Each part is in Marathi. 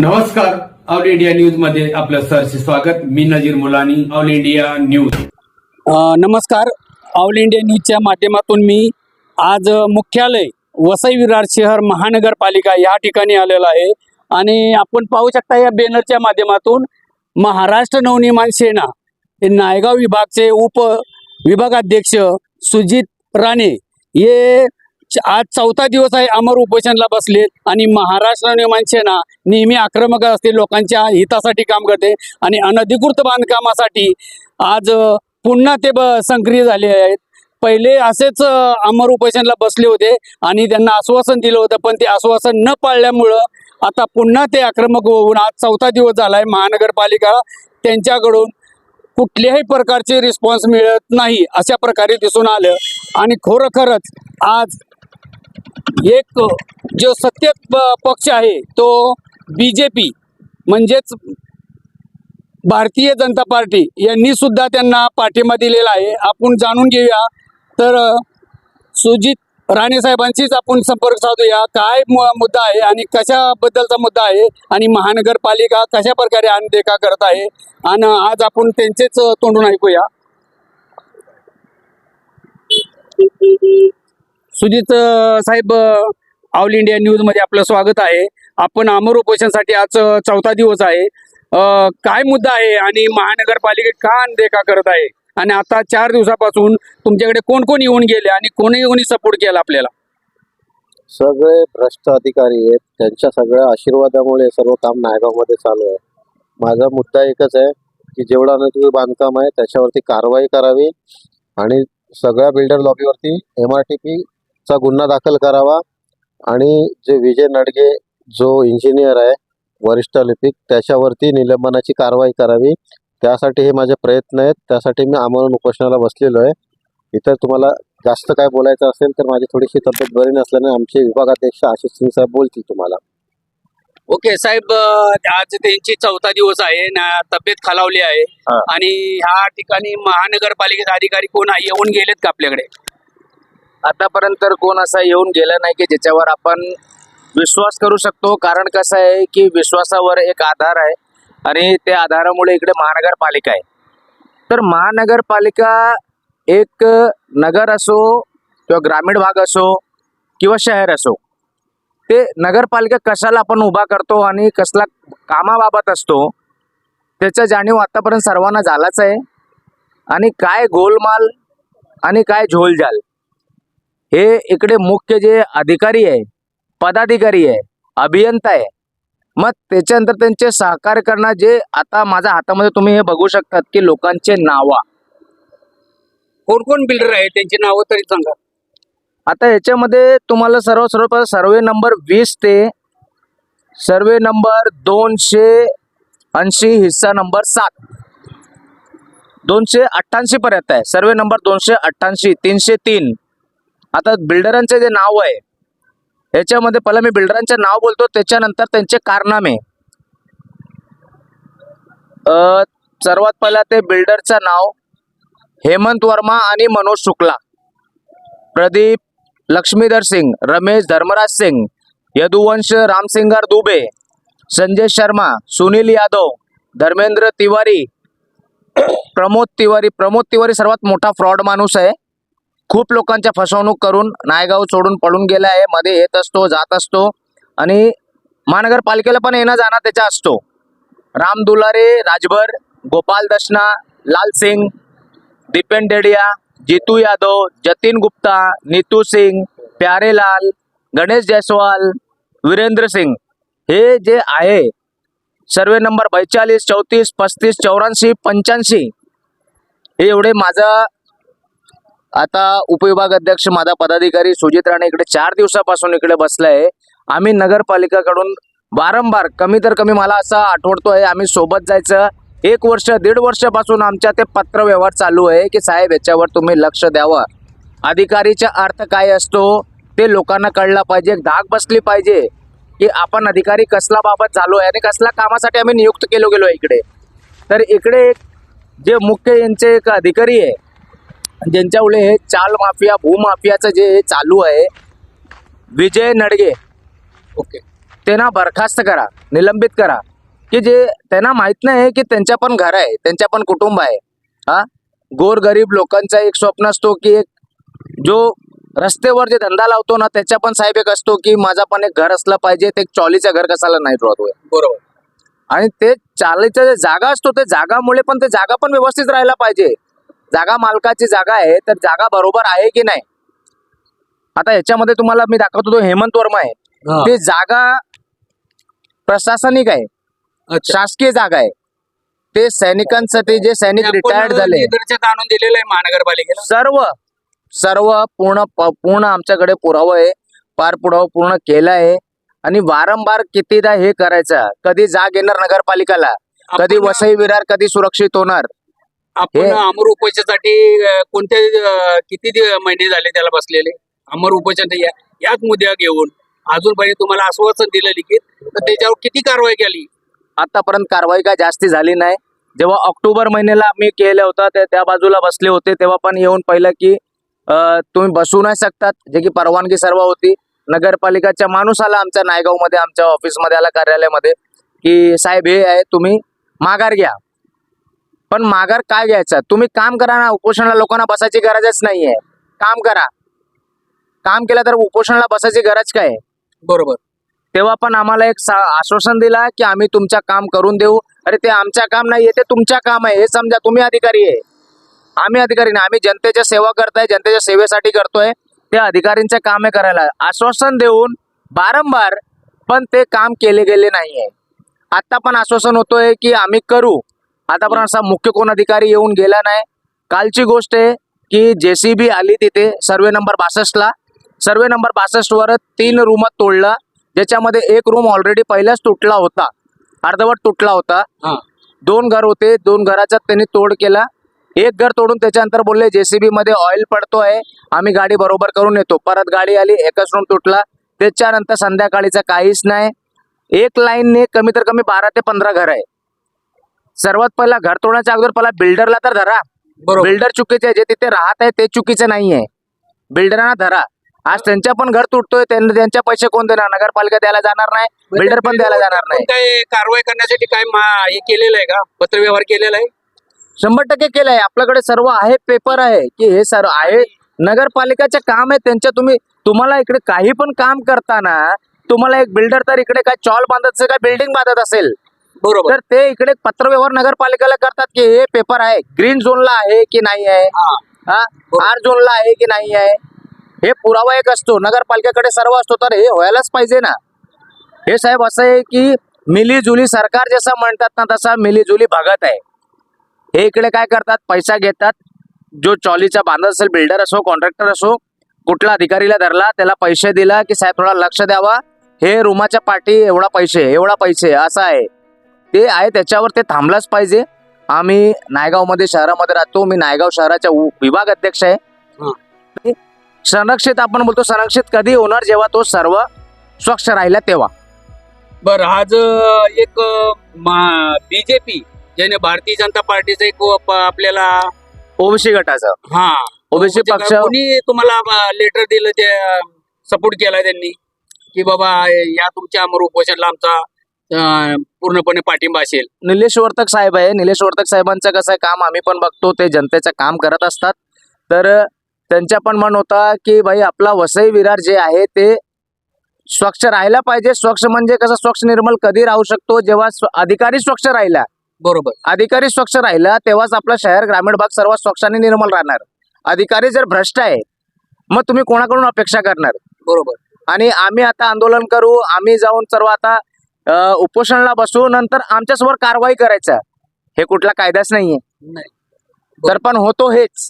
नमस्कार. ऑल इंडिया न्यूजमध्ये आपलं सरचे स्वागत. मी Nazir Mulani all India news. नमस्कार. ऑल इंडिया न्यूजच्या माध्यमातून मी आज मुख्यालय वसई विरार शहर महानगरपालिका या ठिकाणी आलेलो आहे. आणि आपण पाहू शकता या बॅनरच्या माध्यमातून महाराष्ट्र नवनिर्माण सेना हे नायगाव विभागचे उप विभागाध्यक्ष सुजित राणे हे आज चौथा दिवस आहे अमर उपोषणला बसलेत आणि महाराष्ट्र नवनिर्माण सेना नेहमी आक्रमक असते लोकांच्या हितासाठी काम करते आणि अनधिकृत बांधकामासाठी आज पुन्हा ते ब सक्रिय झाले आहेत. पहिले असेच अमर उपोषणला बसले होते आणि त्यांना आश्वासन दिलं होतं पण ते आश्वासन न पाळल्यामुळं आता पुन्हा ते आक्रमक होऊन आज चौथा दिवस झाला आहे महानगरपालिका त्यांच्याकडून कुठल्याही प्रकारचे रिस्पॉन्स मिळत नाही अशा प्रकारे दिसून आलं. आणि खरोखरच आज एक जो सत्य प- पक्ष आहे तो बी जे पी म्हणजेच भारतीय जनता पार्टी यांनी सुद्धा त्यांना पाठिंबा दिलेला आहे. आपण जाणून घेऊया. तर सुजित राणे साहेबांशीच आपण संपर्क साधूया. काय मु- मुद्दा आहे आणि कशाबद्दलचा मुद्दा आहे? आणि महानगरपालिका कशा प्रकारे अनदेखा करत आहे? आणि आज आपण त्यांचेच तोंडून ऐकूया. सुजित साहेब ऑल इंडिया न्यूजमध्ये आपलं स्वागत आहे. आपण अमर उपोषणसाठी आज चौथा दिवस आहे. काय मुद्दा आहे आणि महानगरपालिकेत का अनदेखा करत आहे? आणि आता चार दिवसापासून तुमच्याकडे कोण कोण येऊन गेले आणि कोणी कोणी सपोर्ट केला आपल्याला? सगळे भ्रष्ट अधिकारी आहेत. त्यांच्या सगळ्या आशीर्वादामुळे सर्व काम नायगावमध्ये चालू आहे. माझा मुद्दा एकच आहे की जेवढा अनधिकृत बांधकाम आहे त्याच्यावरती कारवाई करावी आणि सगळ्या बिल्डर लॉबीवरती एम आर टी पी पीचा गुन्हा दाखल करावा. आणि जे विजय नडगे जो इंजिनियर आहे वरिष्ठ लिपिक त्याच्यावरती निलंबनाची कारवाई करावी. त्यासाठी हे माझे प्रयत्न आहेत. त्यासाठी मी आमरण उपोषणाला बसलेलो आहे. इतर तुम्हाला जास्त काय बोलायचं असेल तर माझी थोडीशी तब्येत बरी नसल्याने आमचे विभागाध्यक्ष आशिष सिंग साहेब बोलतील तुम्हाला. ओके साहेब आज त्यांची चौथा दिवस आहे. ना तब्येत खालावली आहे. आणि ह्या ठिकाणी महानगरपालिकेचे अधिकारी कोण आहे? येऊन गेलेत का आपल्याकडे? आतापर्यंत तर कोण असा येऊन गेला नाही की ज्याच्यावर आपण विश्वास करू शकतो. कारण कसं आहे की विश्वासावर एक आधार आहे आणि त्या आधारामुळे इकडे महानगरपालिका आहे. तर महानगरपालिका एक नगर असो किंवा ग्रामीण भाग असो किंवा शहर असो ते नगरपालिका कशाला आपण उभा करतो आणि कसला कामाबाबत असतो त्याचा जाणीव आतापर्यंत सर्वांना झालाच आहे. आणि काय गोलमाल आणि काय झोलझाल हे इकडे मुख्य जे अधिकारी आहे पदाधिकारी आहे अभियंता आहे. मग त्याच्यानंतर त्यांचे सहकार्य करणार जे आता माझ्या हातामध्ये तुम्ही हे बघू शकतात की लोकांचे नावा. कोण कोण बिल्डर आहे? त्यांची नावं तरी सांगा. आता याच्यामध्ये तुम्हाला सर्व सर्व सर्वे नंबर वीस ते सर्वे नंबर दोनशे ऐंशी हिस्सा नंबर सात. दोनशे अठ्ठ्याऐंशी पर्यंत आहे. सर्वे नंबर दोनशे अठ्ठ्याऐंशी तीनशे तीन. आता बिल्डरांचे जे नाव आहे याच्यामध्ये पहिला मी बिल्डरांचे नाव बोलतो त्याच्यानंतर त्यांचे कारनामे. सर्वात पहिला ते बिल्डरचं नाव हेमंत वर्मा आणि मनोज शुक्ला. प्रदीप लक्ष्मीधर सिंग रमेश धर्मराज सिंग यदुवंश रामसिंगार दुबे संजय शर्मा सुनील यादव धर्मेंद्र तिवारी प्रमोद तिवारी. प्रमोद तिवारी सर्वात मोठा फ्रॉड माणूस आहे. खूप लोकांच्या फसवणूक करून नायगाव सोडून पळून गेला आहे. मध्ये येत असतो जात असतो. आणि महानगरपालिकेला पण येणं जाणं त्याचा असतो. राम दुलारे राजभर गोपाल दशना लाल सिंग दीपेन डेडिया जितू यादव जतीन गुप्ता नीतू सिंग प्यारेलाल गणेश जयस्वाल वीरेंद्र सिंग. हे जे आहे सर्वे नंबर बेचाळीस चौतीस पस्तीस चौऱ्याऐंशी पंच्याऐंशी हे एवढे माझं आता उपविभाग अध्यक्ष माझा पदाधिकारी सुजित राणे इकडे चार दिवसापासून इकडे बसलाय. आम्ही नगरपालिकाकडून वारंवार कमी तर कमी मला असं आठवडतोय आम्ही सोबत जायचं. एक वर्ष दीड वर्षापासून आमच्या ते पत्र व्यवहार चालू आहे की साहेब याच्यावर तुम्ही लक्ष द्यावं. अधिकारीचा अर्थ काय असतो ते लोकांना कळला पाहिजे. एक धाक बसली पाहिजे की आपण अधिकारी कसला बाबत झालो आहे आणि कसल्या कामासाठी आम्ही नियुक्त केलो गेलो आहे इकडे. तर इकडे एक जे मुख्य यांचे एक अधिकारी आहे ज्यांच्यामुळे हे चाल माफिया भूमाफियाचं जे चालू आहे विजय नडगे. ओके. त्यांना बरखास्त करा निलंबित करा. की जे त्यांना माहीत नाही की त्यांच्या पण घर आहे त्यांच्या पण कुटुंब आहे. हा? गोरगरीब लोकांचा एक स्वप्न असतो की एक जो रस्त्यावर जे धंदा लावतो ना त्याच्या पण साहेब एक असतो की माझा पण एक घर असलं पाहिजे ते एक चॉलीचं घर कसाला नाही राहतोय बरोबर. आणि ते चालायचं जे जागा असतो ते जागामुळे पण ते जागा पण व्यवस्थित राहायला पाहिजे. जागा मालकाची जागा आहे तर जागा बरोबर आहे की नाही? आता ह्याच्यामध्ये तुम्हाला मी दाखवतो तो हेमंत वर्मा आहे. हा. ते जागा प्रशासनिक आहे. शासकीय जागा आहे. ते सैनिकांसाठी जे सैनिक रिटायर्ड झाले. आणून दिलेलं आहे महानगरपालिकेला. सर्व सर्व पूर्ण पूर्ण आमच्याकडे पुरावा आहे. पार पुरावा पूर्ण केला आहे. आणि वारंवार कितीदा हे करायचं? कधी जाग येणार नगरपालिकाला? कधी वसई विरार कधी सुरक्षित होणार? आपण अमर उपोषणासाठी अं, कोणते किती महिने झाले त्याला बसलेले? अमर उपोषण या- याच मुद्द्या घेऊन अजूनपर्यंत तुम्हाला आश्वासन दिलं लिखित. तर त्याच्यावर किती कारवाई केली? आतापर्यंत कारवाई काय जास्ती झाली नाही. जेव्हा ऑक्टोबर महिन्याला आम्ही केलं होतं ते त्या बाजूला बसले होते. तेव्हा पण येऊन पहिलं की अं, तुम्ही बसू नाही शकतात. जे की परवानगी सर्व होती. नगरपालिकाचा माणूस आला आमच्या नायगावमध्ये आमच्या ऑफिसमध्ये आला कार्यालयामध्ये की साहेब हे आहे तुम्ही माघार घ्या. पण माघार काय घ्यायचं? तुम्ही काम करा ना उपोषणाला लोकांना बसायची गरजच नाहीये. काम करा. काम केलं तर उपोषणाला बसायची गरज काय आहे? बरोबर. तेव्हा पण आम्हाला एक आश्वासन दिला की आम्ही तुमच्या काम करून देऊ. अरे ते आमच्या काम नाही ते तुमच्या काम आहे. हे समजा तुम्ही अधिकारी आहे. आम्ही अधिकारी नाही आम्ही जनतेच्या सेवा करताय जनतेच्या सेवेसाठी करतोय. ते अधिकारींचे काम आहे करायला. आश्वासन देऊन बारंबार पण ते काम केले गेले नाहीये. आता पण आश्वासन होतोय की आम्ही करू. आतापर्यंत असा मुख्य कोण अधिकारी येऊन गेला नाही. कालची गोष्ट आहे की जेसीबी आली तिथे सर्वे नंबर बासष्टला. सर्वे नंबर बासष्ट वर तीन रूम तोडला. ज्याच्यामध्ये एक रूम ऑलरेडी पहिलाच तुटला होता. अर्धवट तुटला होता. दोन घर होते दोन घराचा त्यांनी तोड केला. एक घर तोडून त्याच्यानंतर बोलले जेसीबी मध्ये ऑइल पडतोय आम्ही गाडी बरोबर करून येतो. परत गाडी आली एकच रूम तुटला. त्याच्यानंतर संध्याकाळीचं काहीच नाही. एक लाईनने कमी तर कमी बारा ते पंधरा घर आहे. सर्वात पहिला घर तोडण्याच्या अगोदर पहिला बिल्डरला तर धरा. बिल्डर चुकीचे आहे जे तिथे राहत आहे ते चुकीचे नाहीये. बिल्डरांना धरा. आज त्यांच्या पण घर तुटतोय त्यांना त्यांच्या पैसे कोण देणार? नगरपालिका द्यायला जाणार नाही बिल्डर पण द्यायला जाणार नाही. काय कारवाई करण्यासाठी काय हे केलेलं आहे का? पत्रव्यवहार केलेला आहे? शंभर टक्के केलंय. आपल्याकडे सर्व आहे पेपर आहे की हे सर्व आहे. नगरपालिकाचे काम आहे त्यांच्या तुम्ही तुम्हाला इकडे काही पण काम करताना तुम्हाला एक बिल्डर तर इकडे काय चॉल बांधत असेल काय बिल्डिंग बांधत असेल? बरोबर. तर ते इकडे पत्रव्यवहार नगरपालिकेला करतात की हे पेपर आहे ग्रीन झोनला आहे की नाही आहे? आर झोनला आहे की नाही आहे? हे पुरावा एक असतो नगरपालिकेकडे सर्व असतो तर हे व्हायलाच पाहिजे ना. हे साहेब असं आहे की मिलीजुली सरकार जसं म्हणतात ना तसा मिलीजुली भगत आहे. हे इकडे काय करतात? पैसा घेतात. जो चॉलीचा बांधत असेल बिल्डर असो कॉन्ट्रॅक्टर असो कुठला अधिकारीला धरला त्याला पैसे दिला की साहेब थोडा लक्ष द्यावा. हे रूमाच्या पाठी एवढा पैसे एवढा पैसे असं आहे. ते आहे त्याच्यावर ते थांबलाच पाहिजे. आम्ही नायगावमध्ये शहरामध्ये राहतो. मी नायगाव शहराच्या विभाग अध्यक्ष आहे. संरक्षित आपण बोलतो संरक्षित कधी होणार जेव्हा तो सर्व स्वच्छ राहिला तेव्हा. बर आज एक बीजेपी ज्याने भारतीय जनता पार्टीचा एक आपल्याला ओबीसी गटाचं. हा. ओबीसी म्हणजे पक्ष तुम्हाला लेटर दिलं ते सपोर्ट केलाय त्यांनी? की बाबा या तुमच्या अमर उपोषणाला आमचा पूर्णपणे पाठिंबा असेल. निलेश वर्तक साहेब आहे. निलेश वर्तक साहेबांचं कसं काम आम्ही पण बघतो. ते जनतेचं काम करत असतात. तर त्यांच्या पण म्हण होता की भाई आपला वसई विरार जे आहे ते स्वच्छ राहायला पाहिजे. स्वच्छ म्हणजे कसं स्वच्छ निर्मल कधी राहू शकतो? जेव्हा अधिकारी स्वच्छ राहिला. बरोबर. अधिकारी स्वच्छ राहिला तेव्हाच आपला शहर ग्रामीण भाग सर्वात स्वच्छ आणि निर्मल राहणार. अधिकारी जर भ्रष्ट आहे मग तुम्ही कोणाकडून अपेक्षा करणार? बरोबर. आणि आम्ही आता आंदोलन करू. आम्ही जाऊन सर्व आता उपोषणाला बसू नंतर आमच्यासमोर कारवाई करायचा हे कुठला कायदाच नाहीये. नाही. तर पण होतो हेच.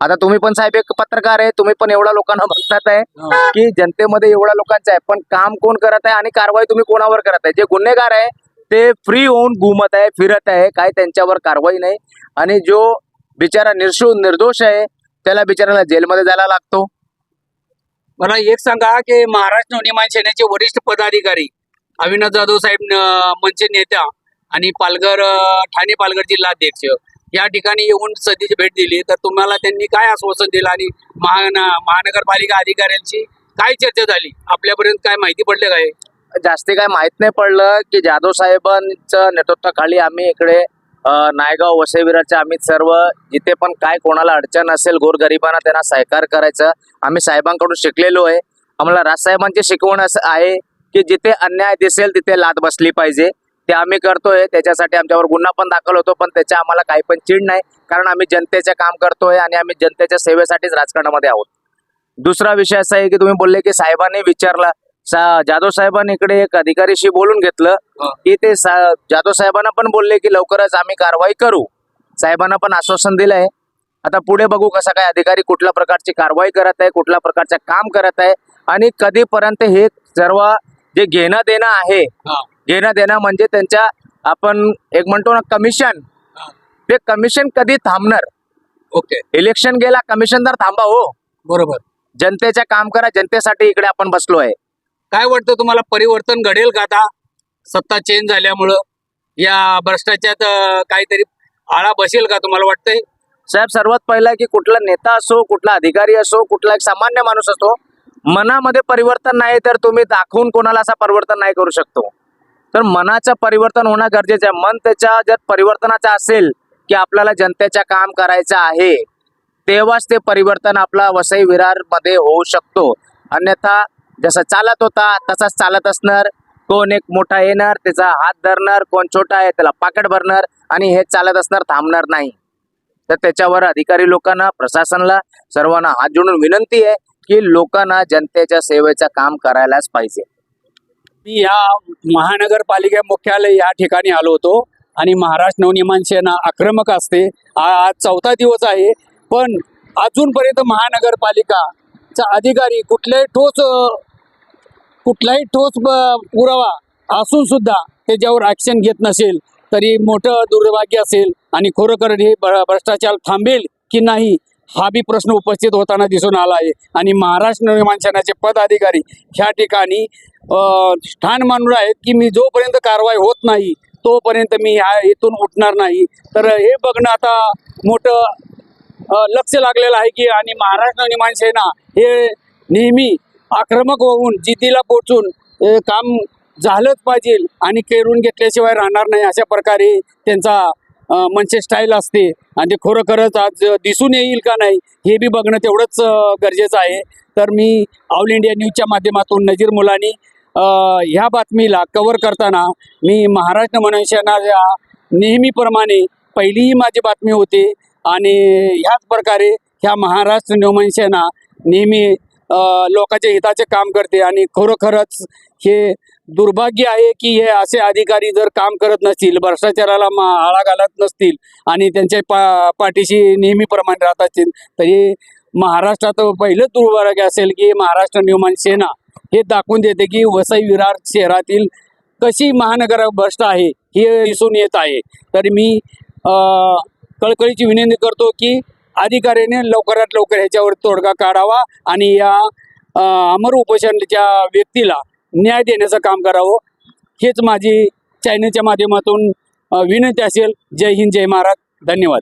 आता तुम्ही पण साहेब एक पत्रकार आहे तुम्ही पण एवढा लोकांना बघतात आहे. की जनतेमध्ये एवढ्या लोकांचं आहे पण काम कोण करत आहे आणि कारवाई तुम्ही कोणावर करत आहे? जे गुन्हेगार आहे ते फ्री होऊन घुमत आहे फिरत आहे काय त्यांच्यावर कारवाई नाही. आणि जो बिचारा निर्शो निर्दोष आहे त्याला बिचाराला जेलमध्ये जायला लागतो. मला एक सांगा की महाराष्ट्र नवनिर्माण सेनेचे वरिष्ठ पदाधिकारी अविनाश जाधव साहेब न- मनसे नेत्या आणि पालघर ठाणे पालघर जिल्हाध्यक्ष या ठिकाणी येऊन सध्याची भेट दिली. तर तुम्हाला त्यांनी काय आश्वासन दिलं आणि महान महानगरपालिका अधिकाऱ्यांची काय चर्चा झाली? आपल्यापर्यंत काय माहिती पडलं काय? जास्ती काय माहीत नाही पडलं की जाधव साहेबांचं नेतृत्वाखाली आम्ही इकडे नायगाव वसईविराचे आम्ही सर्व जिथे पण काय कोणाला अडचण असेल गोरगरिबांना त्यांना सहकार करायचं. आम्ही साहेबांकडून शिकलेलो आहे. आम्हाला राजसाहेबांची शिकवण असं आहे. की जिथे अन्याय दिसेल तिथे लाद बसली पाहिजे. ते आम्ही करतोय त्याच्यासाठी आमच्यावर गुन्हा पण दाखल होतो पण त्याच्या आम्हाला काही पण चीड नाही कारण आम्ही जनतेचे काम करतोय आणि आम्ही जनतेच्या सेवेसाठीच राजकारणामध्ये आहोत. दुसरा विषय असा आहे की तुम्ही बोलले की साहेबांनी विचारला. सा- जाधव साहेबांनी इकडे एक अधिकारीशी बोलून घेतलं. की ते सा- जाधव साहेबांना पण बोलले की लवकरच आम्ही कारवाई करू. साहेबांना पण आश्वासन दिलंय आता पुढे बघू कसा काय अधिकारी कुठल्या प्रकारची कारवाई करत आहे कुठल्या प्रकारचं काम करत आहे आणि कधीपर्यंत हे सर्व जे घेणं देणं आहे. घेणं देणं म्हणजे त्यांच्या आपण एक म्हणतो ना कमिशन. ते कमिशन कधी थांबणार? ओके. इलेक्शन गेला कमिशन तर थांबा हो. बरोबर. जनतेच्या काम करा जनतेसाठी इकडे आपण बसलो आहे. काय वाटतं तुम्हाला परिवर्तन घडेल का आता? सत्ता चेंज झाल्यामुळं या भ्रष्टाचारात अं, काहीतरी आळा बसेल का तुम्हाला वाटतंय? साहेब सर्वात पहिला की कुठला नेता असो कुठला अधिकारी असो कुठला एक सामान्य माणूस असो मनामध्ये परिवर्तन नाही तर तुम्ही दाखवून कोणाला असं परिवर्तन नाही करू शकतो. तर मनाचं परिवर्तन होणं गरजेचं आहे. मन त्याच्या जर परिवर्तनाचं असेल की आपल्याला जनतेच्या काम करायचं आहे तेव्हाच ते परिवर्तन आपला वसई विरारमध्ये होऊ शकतो. अन्यथा जसं चालत होता तसाच चालत असणार. कोण एक मोठा येणार त्याचा हात धरणार. कोण छोटा आहे त्याला पाकट भरणार. आणि हे चालत असणार थांबणार नाही. तर त्याच्यावर अधिकारी लोकांना प्रशासनाला सर्वांना हात जोडून विनंती आहे. की लोकांना जनतेच्या सेवेचं काम करायलाच पाहिजे. मी या महानगरपालिका मुख्यालय या ठिकाणी आलो होतो आणि महाराष्ट्र नवनिर्माण सेना आक्रमक असते. आज चौथा दिवस आहे पण अजूनपर्यंत महानगरपालिकाचा अधिकारी कुठल्याही ठोस कुठलाही ठोस पुरावा असून सुद्धा त्याच्यावर ॲक्शन घेत नसेल तरी मोठं दुर्भाग्य असेल आणि खरोखर हे भ्रष्टाचार थांबेल की नाही हा बी प्रश्न उपस्थित होताना दिसून आला आहे. आणि महाराष्ट्र नवनिर्माण पदाधिकारी ह्या ठिकाणी ठाण मानून आहेत की मी जोपर्यंत कारवाई होत नाही तोपर्यंत मी ह्या इथून उठणार नाही. तर हे बघणं आता मोठं लक्ष लागलेलं आहे की आणि महाराष्ट्र नवनिर्माण हे नेहमी आक्रमक होऊन जिद्दीला पोचून काम झालंच पाहिजे आणि केरून घेतल्याशिवाय राहणार नाही अशा प्रकारे त्यांचा मनसे स्टाईल असते. आणि ते खरोखरच आज दिसून येईल का नाही हे बी बघणं तेवढंच गरजेचं आहे. तर मी ऑल इंडिया न्यूजच्या माध्यमातून नजीर मुलानी ह्या बातमीला कव्हर करताना मी महाराष्ट्र मनुष्याना नेहमीप्रमाणे पहिलीही माझी बातमी होती आणि ह्याच प्रकारे ह्या महाराष्ट्र नवमन नेहमी लोकांच्या हिताचे काम करते आणि खरोखरच हे दुर्भाग्य आहे की हे असे अधिकारी जर काम करत नसतील भ्रष्टाचाराला मा आळा घालत नसतील आणि त्यांच्या पा पाठीशी नेहमीप्रमाणे राहत असतील तरी महाराष्ट्रात पहिलंच दुर्भाग्य असेल की महाराष्ट्र निर्माण सेना हे दाखवून देते की वसई विरार शहरातील कशी महानगर भ्रष्ट आहे हे दिसून येत आहे. तर मी कळकळीची विनंती करतो की अधिकाऱ्याने लवकरात लवकर ह्याच्यावर तोडगा काढावा आणि या अमर उपोषणच्या व्यक्तीला न्याय देण्याचं काम करावं. हेच माझी चॅनलच्या माध्यमातून विनंती असेल. जय हिंद जय महाराज. धन्यवाद.